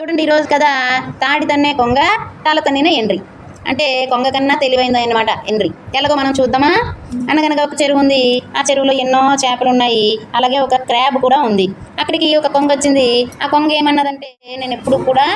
చూడండి ఈరోజు కదా తాడి తన్నే కొంగ తాళ తన్నిన ఎండ్రి. అంటే కొంగ కన్నా తెలివైంది అనమాట ఎండ్రి. ఎలాగో మనం చూద్దామా? అనగనగా ఒక చెరువు ఉంది. ఆ చెరువులో ఎన్నో చేపలు ఉన్నాయి. అలాగే ఒక క్రాబ్ కూడా ఉంది. అక్కడికి ఒక కొంగ వచ్చింది. ఆ కొంగ ఏమన్నదంటే నేను ఎప్పుడు కూడా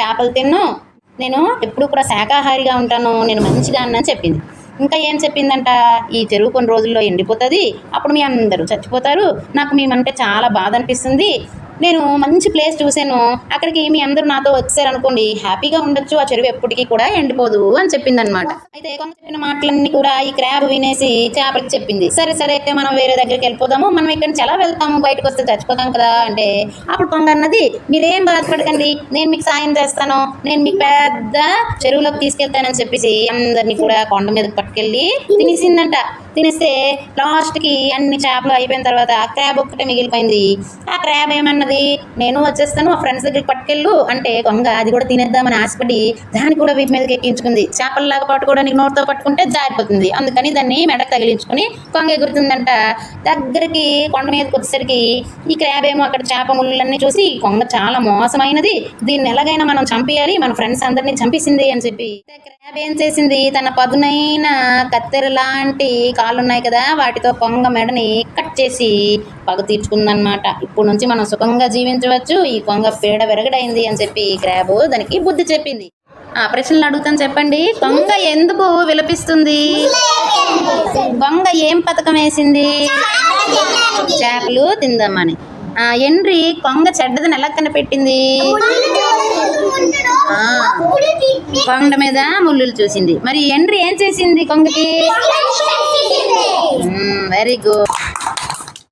చేపలు తిన్ను. నేను ఎప్పుడు కూడా శాకాహారిగా ఉంటాను. నేను మంచిగా అన్నని చెప్పింది. ఇంకా ఏం చెప్పిందంట? ఈ చెరువు కొన్ని రోజుల్లో ఎండిపోతుంది. అప్పుడు మీ అందరూ చచ్చిపోతారు. నాకు మేమంటే చాలా బాధ అనిపిస్తుంది. నేను మంచి ప్లేస్ చూశాను. అక్కడికి మీ అందరూ నాతో వచ్చారనుకోండి హ్యాపీగా ఉండొచ్చు. ఆ చెరువు ఎప్పటికీ కూడా ఎండిపోదు అని చెప్పింది అనమాట అయితే కొంత చెప్పిన మాటలన్నీ కూడా ఈ క్రాబ్ వినేసి చేపలకి చెప్పింది. సరే సరే అయితే మనం వేరే దగ్గరికి వెళ్ళిపోదాము. మనం ఇక్కడ నుంచి ఎలా వెళ్తాము? బయటకు వస్తే చచ్చిపోతాం కదా అంటే అప్పుడు కొంగ అన్నది మీరేం బాధపడకండి. నేను మీకు సాయం చేస్తాను. నేను మీకు పెద్ద చెరువులోకి తీసుకెళ్తానని చెప్పేసి అందరినీ కూడా కొండ మీద పట్టుకెళ్ళి తినేసిందంట. తినేస్తే లాస్ట్కి అన్ని చేపలు అయిపోయిన తర్వాత ఆ క్రాబ్ ఒక్కటే మిగిలిపోయింది. ఆ క్రాబ్ ఏమన్నా ఏమన్నది నేను వచ్చేస్తాను మా ఫ్రెండ్స్ దగ్గరికి పట్టుకెళ్ళు అంటే కొంగ అది కూడా తినేద్దామని ఆశపడి దాన్ని కూడా వీటి మీదకి ఎక్కించుకుంది. చేపల్లాగా పట్టుకోవడానికి నోటితో పట్టుకుంటే జారిపోతుంది. అందుకని దాన్ని మెడకు తగిలించుకుని కొంగ ఎగురుతుందంట. దగ్గరికి కొండ మీదకి వచ్చేసరికి ఈ క్రాబ్ ఏమో అక్కడ చేప ముళ్ళన్నీ చూసి కొంగ చాలా మోసమైనది. దీన్ని ఎలాగైనా మనం చంపేయాలి మన ఫ్రెండ్స్ అందరినీ చంపేసింది అని చెప్పి. క్రాబ్ ఏం చేసింది? తన పదునైన కత్తెర లాంటి కాళ్ళు ఉన్నాయి కదా వాటితో కొంగ మెడని కట్ చేసి పగ తీర్చుకుందనమాట. ఇప్పుడు నుంచి మనం సుఖంగా జీవించవచ్చు ఈ కొంగ పీడ విరగడైంది అని చెప్పి క్రాబ్ దానికి బుద్ధి చెప్పింది. ఆ ప్రశ్నలు అడుగుతాను చెప్పండి. కొంగ ఎందుకు విలపిస్తుంది? కొంగ ఏం పథకం వేసింది? చేపలు తిందామని. ఆ, ఎండ్రి కొంగ చెడ్డదని ఎలా కనిపెట్టింది కొండ మీద ముళ్ళులు చూసింది. మరి ఎండ్రి ఏం చేసింది కొంగకి? Very good